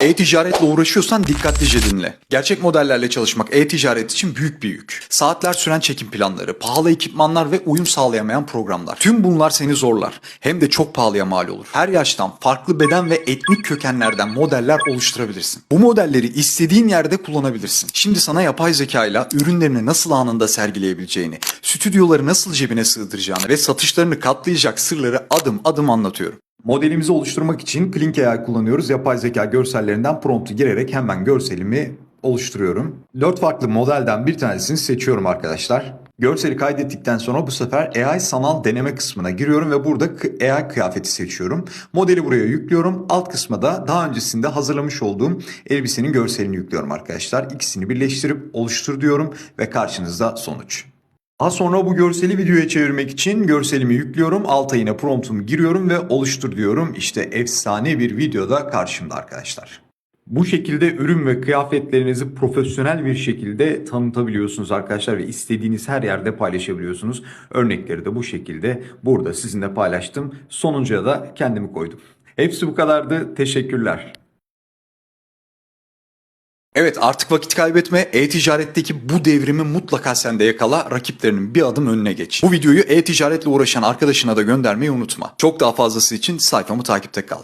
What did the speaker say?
E-ticaretle uğraşıyorsan dikkatlice dinle. Gerçek modellerle çalışmak e-ticaret için büyük bir yük. Saatler süren çekim planları, pahalı ekipmanlar ve uyum sağlayamayan programlar. Tüm bunlar seni zorlar. Hem de çok pahalıya mal olur. Her yaştan farklı beden ve etnik kökenlerden modeller oluşturabilirsin. Bu modelleri istediğin yerde kullanabilirsin. Şimdi sana yapay zeka ile ürünlerini nasıl anında sergileyebileceğini, stüdyoları nasıl cebine sığdıracağını ve satışlarını katlayacak sırları adım adım anlatıyorum. Modelimizi oluşturmak için Klink AI kullanıyoruz. Yapay zeka görsellerinden promptu girerek hemen görselimi oluşturuyorum. Dört farklı modelden bir tanesini seçiyorum arkadaşlar. Görseli kaydettikten sonra bu sefer AI sanal deneme kısmına giriyorum ve burada AI kıyafeti seçiyorum. Modeli buraya yüklüyorum. Alt kısma da daha öncesinde hazırlamış olduğum elbisenin görselini yüklüyorum arkadaşlar. İkisini birleştirip oluştur diyorum ve karşınızda sonuç. Daha sonra bu görseli videoya çevirmek için görselimi yüklüyorum. Alta yine promptumu giriyorum ve oluştur diyorum. İşte efsane bir videoda karşımda arkadaşlar. Bu şekilde ürün ve kıyafetlerinizi profesyonel bir şekilde tanıtabiliyorsunuz arkadaşlar ve istediğiniz her yerde paylaşabiliyorsunuz. Örnekleri de bu şekilde burada sizinle paylaştım. Sonuncuya da kendimi koydum. Hepsi bu kadardı. Teşekkürler. Evet artık vakit kaybetme. E-ticaretteki bu devrimi mutlaka sen de yakala. Rakiplerinin bir adım önüne geç. Bu videoyu e-ticaretle uğraşan arkadaşına da göndermeyi unutma. Çok daha fazlası için sayfamı takipte kal.